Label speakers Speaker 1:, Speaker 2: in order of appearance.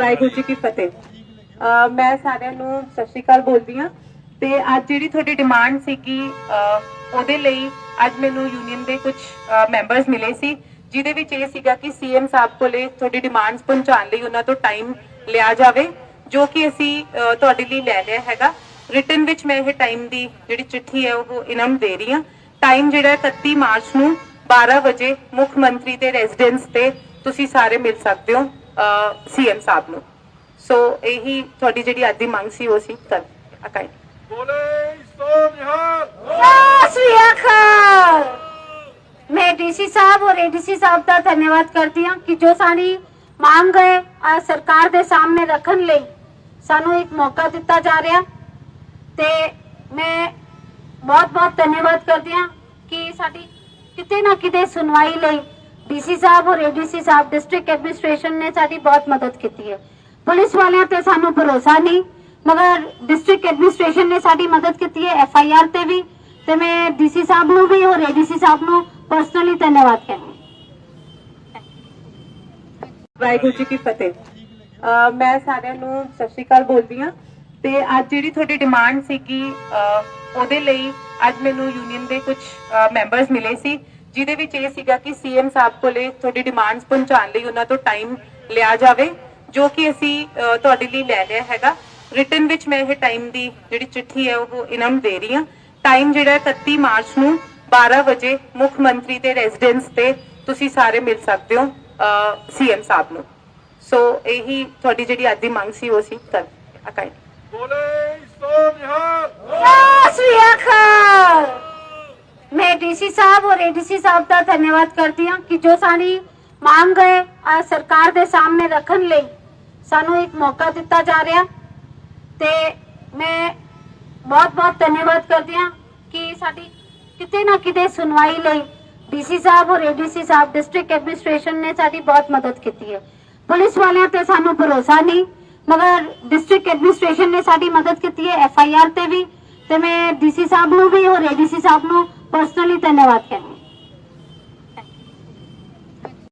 Speaker 1: ਵਾਹਿਗੁਰੂ ਜੀ ਕੀ ਫਤਿਹ। ਮੈਂ ਸਾਰਿਆਂ ਨੂੰ ਸਤਿ ਸ਼੍ਰੀ ਅਕਾਲ ਬੋਲਦੀ ਆ ਤੇ ਅੱਜ ਜਿਹੜੀ ਤੁਹਾਡੀ ਡਿਮਾਂਡ ਸੀਗੀ ਉਹਦੇ ਲਈ ਅੱਜ ਮੈਨੂੰ ਯੂਨੀਅਨ ਦੇ ਕੁਝ ਮੈਂਬਰਸ ਮਿਲੇ ਸੀ, ਜਿਹਦੇ ਵਿੱਚ ਇਹ ਸੀਗਾ ਕਿ ਸੀਐਮ ਸਾਹਿਬ ਕੋਲੇ ਤੁਹਾਡੀ ਡਿਮਾਂਡਸ ਪਹੁੰਚਾਉਣ ਲਈ ਉਹਨਾਂ ਤੋਂ ਟਾਈਮ ਲਿਆ ਜਾਵੇ, ਜੋ ਕਿ ਅਸੀਂ ਤੁਹਾਡੇ ਲਈ ਲੈ ਲਿਆ ਹੈਗਾ। ਰਿਟਨ ਵਿੱਚ ਮੈਂ ਇਹ ਟਾਈਮ ਦੀ ਜਿਹੜੀ ਚਿੱਠੀ ਹੈ, ਉਹ ਇਹਨਾਂ ਨੂੰ ਦੇ ਰਹੀ ਹਾਂ। ਟਾਈਮ ਜਿਹੜਾ ਹੈ 31 ਮਾਰਚ ਨੂੰ 12 ਵਜੇ ਮੁੱਖ ਮੰਤਰੀ ਦੇ ਰੈਜ਼ੀਡੈਂਸ ਤੇ ਤੁਸੀਂ ਸਾਰੇ ਮਿਲ ਸਕਦੇ ਹੋ। ਸੀਐਮ ਸਾਹਿਬ ਨੂੰ। ਸੋ ਇਹੀ ਤੁਹਾਡੀ ਜਿਹੜੀ ਅੱਜ ਦੀ ਮੰਗ ਸੀ ਉਹ ਸੀ ਕਰ ਅਕਾਈ।
Speaker 2: ਬੋਲੇ ਸੋ ਨਿਹਾਲ।
Speaker 3: ਸ਼੍ਰੀ ਅਕਾਲ। ਮੈਂ ਡੀਸੀ ਸਾਹਿਬ ਔਰ ਏਡੀਸੀ ਸਾਹਿਬ ਦਾ ਧੰਨਵਾਦ ਕਰਦੀ ਹਾਂ ਕਿ ਜੋ ਸਾਡੀ ਮੰਗ ਹੈ ਆ ਸਰਕਾਰ ਦੇ ਸਾਹਮਣੇ ਰੱਖਣ ਲਈ ਸਾਨੂੰ ਇੱਕ ਮੌਕਾ ਦਿੱਤਾ ਜਾ ਰਿਹਾ। ਤੇ ਮੈਂ ਬਹੁਤ ਬਹੁਤ ਧੰਨਵਾਦ ਕਰਦੀ ਹਾਂ ਕਿ ਸਾਡੀ ਕਿਤੇ ਨਾ ਕਿਤੇ ਸੁਣਵਾਈ ਲਈ ਡੀਸੀ ਸਾਹਿਬ ਔਰ ਏਡੀਸੀ ਸਾਹਿਬ ਡਿਸਟ੍ਰਿਕਟ ਐਡਮਿਨਿਸਟ੍ਰੇਸ਼ਨ ਨੇ ਸਾਡੀ ਬਹੁਤ ਮਦਦ ਕੀਤੀ ਹੈ। ਪੁਲਿਸ ਵਾਲਿਆਂ ਤੇ ਸਾਨੂੰ ਭਰੋਸਾ ਨਹੀਂ, ਮਗਰ ਡਿਸਟ੍ਰਿਕਟ ਐਡਮਿਨਿਸਟ੍ਰੇਸ਼ਨ ਨੇ ਸਾਡੀ ਮਦਦ ਕੀਤੀ ਹੈ ਐਫ ਆਈ ਆਰ ਤੇ ਵੀ, ਤੇ ਮੈਂ ਡੀਸੀ ਸਾਹਿਬ ਨੂੰ ਵੀ ਔਰ ਏਡੀਸੀ ਸਾਹਿਬ ਨੂੰ ਪਰਸਨਲੀ ਧੰਨਵਾਦ ਕਰਦੀ
Speaker 1: ਵਾਹਿਗੁਰੂ ਜੀ ਕੀ ਫਤਿਹ। ਮੈਂ ਸਾਰਿਆਂ ਨੂੰ ਸਤਿ ਸ਼੍ਰੀ ਅਕਾਲ ਬੋਲਦੀ ਆ ਤੇ ਅੱਜ ਜਿਹੜੀ ਤੁਹਾਡੀ ਡਿਮਾਂਡ ਸੀਗੀ, ਅਹ ਉਹਦੇ ਲਈ ਅੱਜ ਮੈਨੂੰ ਯੂਨੀਅਨ ਦੇ ਕੁਝ ਮੈਂਬਰਸ ਮਿਲੇ ਸੀ। ਜਿਹਦੇ ਵਿੱਚ ਇਹ ਸੀਗਾ ਕਿ ਸੀਐਮ ਸਾਹਿਬ ਕੋਲੇ ਤੁਹਾਡੀ ਡਿਮਾਂਡਸ ਪਹੁੰਚਾਉਣ ਲਈ ਉਹਨਾਂ ਤੋਂ ਟਾਈਮ ਲਿਆ ਜਾਵੇ, ਜੋ ਕਿ ਅਸੀਂ ਤੁਹਾਡੇ ਲਈ ਲੈ ਲਿਆ ਹੈਗਾ। ਰਿਟਨ ਵਿੱਚ ਮੈਂ ਇਹ ਟਾਈਮ ਦੀ ਜਿਹੜੀ ਚਿੱਠੀ ਹੈ, ਉਹ ਇਹਨਾਂ ਨੂੰ ਦੇ ਰਹੀ ਹਾਂ। ਟਾਈਮ ਜਿਹੜਾ 31 ਮਾਰਚ ਨੂੰ 12 ਵਜੇ ਮੁੱਖ ਮੰਤਰੀ ਦੇ ਰੈਜ਼ੀਡੈਂਸ ਤੇ ਤੁਸੀਂ ਸਾਰੇ ਮਿਲ ਸਕਦੇ ਹੋ ਸੀਐਮ ਸਾਹਿਬ ਨੂੰ। ਸੋ ਇਹੀ ਤੁਹਾਡੀ ਜਿਹੜੀ ਅੱਜ ਦੀ ਮੰਗ ਸੀ, ਉਹ ਸੀ ਕਰ ਅਕਾਈ
Speaker 2: ਬੋਲੇ, ਸੋ ਨਿਹਾਲ
Speaker 3: ਸਤਿ ਸ਼੍ਰੀ ਅਕਾਲ ਮੈਂ ਡੀਸੀ ਸਾਹਿਬ ਔਰ ਏਡੀਸੀ ਸਾਹਿਬ ਦਾ ਧੰਨਵਾਦ ਕਰਦੀ ਹਾਂ ਕਿ ਜੋ ਸਾਡੀ ਮੰਗ ਹੈ ਆ ਸਰਕਾਰ ਦੇ ਸਾਹਮਣੇ ਰੱਖਣ ਲਈ ਸਾਨੂੰ ਇੱਕ ਮੌਕਾ ਦਿੱਤਾ ਜਾ ਰਿਹਾ। ਤੇ ਮੈਂ ਬਹੁਤ ਬਹੁਤ ਧੰਨਵਾਦ ਕਰਦੀ ਹਾਂ ਕਿ ਸਾਡੀ ਕਿਤੇ ਨਾ ਕਿਤੇ ਸੁਣਵਾਈ ਲਈ ਡੀਸੀ ਸਾਹਿਬ ਔਰ ਏਡੀਸੀ ਸਾਹਿਬ ਡਿਸਟ੍ਰਿਕਟ ਐਡਮਿਨਿਸਟ੍ਰੇਸ਼ਨ ਨੇ ਸਾਡੀ ਬਹੁਤ ਮਦਦ ਕੀਤੀ ਹੈ। ਪੁਲਿਸ ਵਾਲਿਆਂ ਤੇ ਸਾਨੂੰ ਭਰੋਸਾ ਨਹੀਂ, ਮਗਰ ਡਿਸਟ੍ਰਿਕਟ ਐਡਮਿਨਿਸਟ੍ਰੇਸ਼ਨ ਨੇ ਸਾਡੀ ਮਦਦ ਕੀਤੀ ਹੈ, ਐਫ ਆਈ ਆਰ ਤੇ ਵੀ। ਤੇ ਮੈਂ ਡੀਸੀ ਸਾਹਿਬ ਨੂੰ ਵੀ ਔਰ ਏਡੀਸੀ ਸਾਹਿਬ ਨੂੰ ਪਰਸਨਲੀ ਧੰਨਵਾਦ ਕਰਦੀ ਹਾਂ